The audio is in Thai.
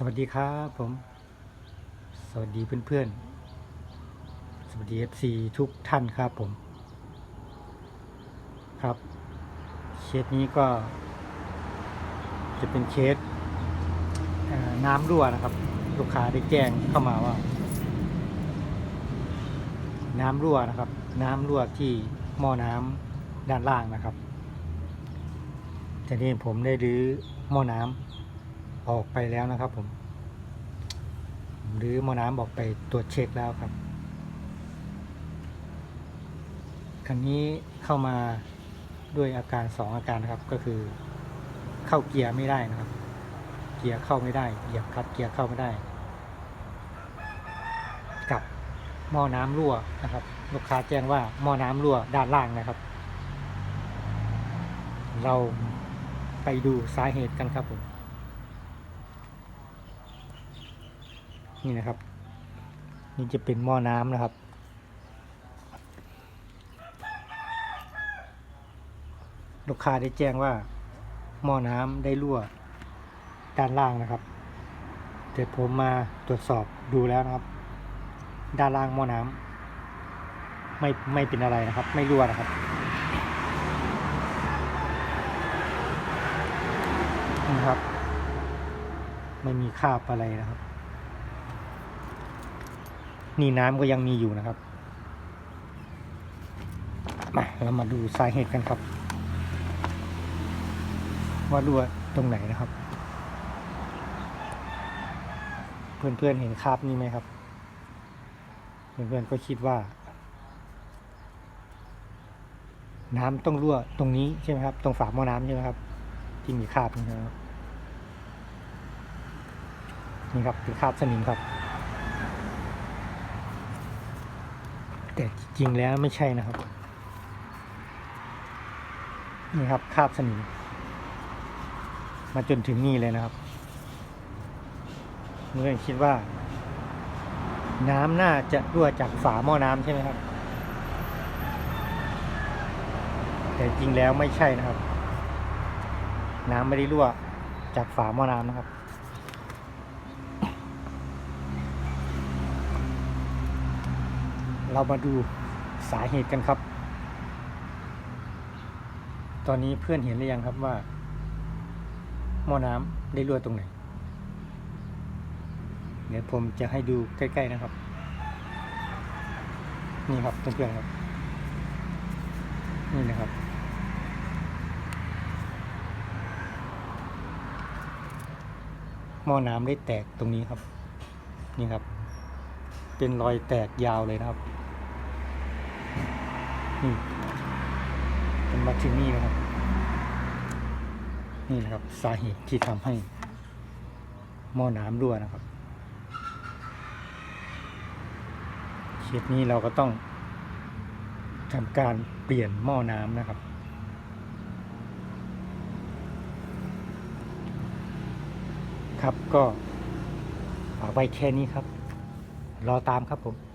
สวัสดีครับผม สวัสดีเพื่อนๆ สวัสดี FC ทุกท่านครับผม ครับ เคสนี้ก็ จะเป็นเคสน้ำรั่วนะครับ ลูกค้าได้แจ้งเข้ามาว่า น้ำรั่วนะครับ น้ำรั่วที่หม้อน้ำด้านล่างนะครับทีนี้ผมได้รื้อหม้อน้ำ ออกไปแล้วนะครับ ผม หรือหมอน้ำบอกไปตรวจเช็คแล้วครับคันนี้เข้ามาด้วยอาการสองอาการนะครับ ก็คือเข้าเกียร์ไม่ได้นะครับ เกียร์เข้าไม่ได้เหยียบคลัดเกียร์เข้าไม่ได้ กับหม้อน้ำรั่วนะครับ ลูกค้าแจ้งว่าหม้อน้ำรั่วด้านล่างนะครับ เราไปดูสาเหตุกันครับผม นี่นะครับ นี่จะเป็นหม้อน้ำนะครับ ลูกค้าได้แจ้งว่าหม้อน้ำได้รั่วด้านล่างนะครับ แต่ผมมาตรวจสอบดูแล้วนะครับ ด้านล่างหม้อน้ำไม่ไม่เป็นอะไรนะครับ ไม่รั่วนะครับนี่ครับ ไม่มีคราบอะไรนะครับ นี่น้ำก็ยังมีอยู่นะครับ มาเรามาดูสาเหตุกันครับ ว่ารั่วตรงไหนนะครับ เพื่อนๆเห็นคราบนี้ไหมครับ เพื่อนๆก็คิดว่า น้ำต้องรั่วตรงนี้ใช่ไหมครับ ตรงฝาหม้อน้ำใช่ไหมครับ ที่มีคราบนี่นะครับนี่ครับเป็นคราบสนิมครับ แต่จริงแล้วไม่ใช่นะครับ นี่ครับคาบสนิมมาจนถึงนี่เลยนะครับเมื่อคิดว่า น้ำน่าจะรั่วจากฝาหม้อน้ำใช่ไหมครับ แต่จริงแล้วไม่ใช่นะครับ น้ำไม่ได้รั่วจากฝาหม้อน้ำนะครับ เรามาดูสาเหตุกันครับ ตอนนี้เพื่อนเห็นหรือยังครับว่าหม้อน้ำได้รั่วตรงไหน เดี๋ยวผมจะให้ดูใกล้ๆนะครับ นี่ครับเพื่อนๆครับ นี่นะครับหม้อน้ำได้แตกตรงนี้ครับ นี่ครับ เป็นรอยแตกยาวเลยนะครับ นี่เป็นมาถึงนี่นะครับ นี่นะครับ สาเหตุที่ทำให้หม้อน้ำรั่วนะครับเคสนี้เราก็ต้องทำการเปลี่ยนหม้อน้ำนะครับครับก็ฝากไว้แค่นี้ครับ รอตามครับผม